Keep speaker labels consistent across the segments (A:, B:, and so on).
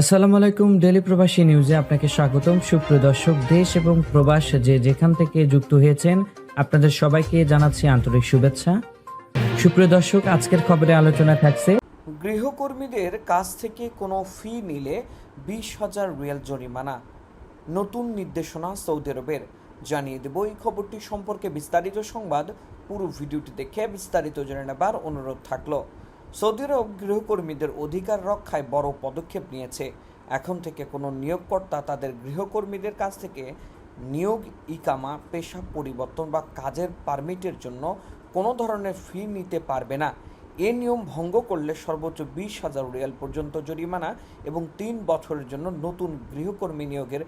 A: আসসালামু আলাইকুম ডেলি প্রবাসী নিউজে আপনাকে স্বাগতম। সুপ্রিয় দর্শক, দেশ এবং প্রবাস যে যেখান থেকে যুক্ত হয়েছেন, আপনাদের সবাইকে জানাচ্ছি আন্তরিক শুভেচ্ছা। সুপ্রিয় দর্শক, আজকের খবরে আলোচনা থাকছে
B: গৃহকর্মীদের কাছ থেকে কোনো ফি নিলে বিশ হাজার রিয়াল জরিমানা। নতুন নির্দেশনা সৌদি আরবের। জানিয়ে দেব এই খবরটি সম্পর্কে বিস্তারিত সংবাদ। পুরো ভিডিওটি দেখে বিস্তারিত জেনে নেবার অনুরোধ থাকল। সৌদি আরব গৃহকর্মীদের অধিকার রক্ষায় বড় পদক্ষেপ নিয়েছে। এখন থেকে কোনো নিয়োগকর্তা তাদের গৃহকর্মীদের কাছ থেকে নিয়োগ, ইকামা, পেশা পরিবর্তন বা কাজের পারমিটের জন্য কোনো ধরনের ফি নিতে পারবে না। এ নিয়ম ভঙ্গ করলে সর্বোচ্চ বিশ হাজার রিয়াল পর্যন্ত জরিমানা এবং তিন বছরের জন্য নতুন গৃহকর্মী নিয়োগের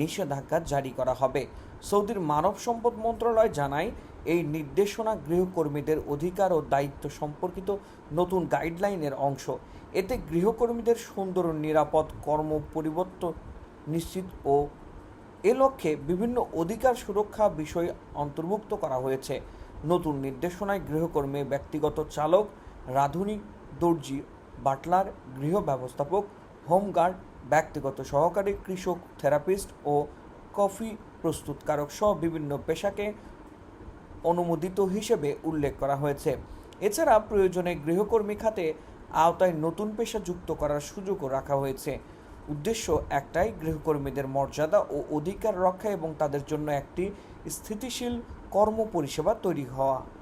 B: নিষেধাজ্ঞা জারি করা হবে। সৌদির মানব সম্পদ মন্ত্রণালয় জানায়, এই নির্দেশনা গৃহকর্মীদের অধিকার ও দায়িত্ব সম্পর্কিত নতুন গাইডলাইনের অংশ। এতে গৃহকর্মীদের সুন্দর নিরাপদ কর্ম পরিবর্তন নিশ্চিত ও এ লক্ষ্যে বিভিন্ন অধিকার সুরক্ষা বিষয় অন্তর্ভুক্ত করা হয়েছে। নতুন নির্দেশনায় গৃহকর্মী, ব্যক্তিগত চালক রাঁধুনি, দর্জি, বাটলার গৃহ ব্যবস্থাপক, হোমগার্ড, ব্যক্তিগত সহকারী কৃষক, থেরাপিস্ট ও কফি প্রস্তুতকারক সহ বিভিন্ন পেশাকে অনুমোদিত হিসেবে উল্লেখ করা হয়েছে। এছাড়া প্রয়োজনে গৃহকর্মী খাতে আওতায় নতুন পেশা যুক্ত করার সুযোগও রাখা হয়েছে। উদ্দেশ্য একটাই গৃহকর্মীদের মর্যাদা ও অধিকার রক্ষা এবং তাদের জন্য একটি স্থিতিশীল কর্ম পরিষেবা তৈরি হওয়া।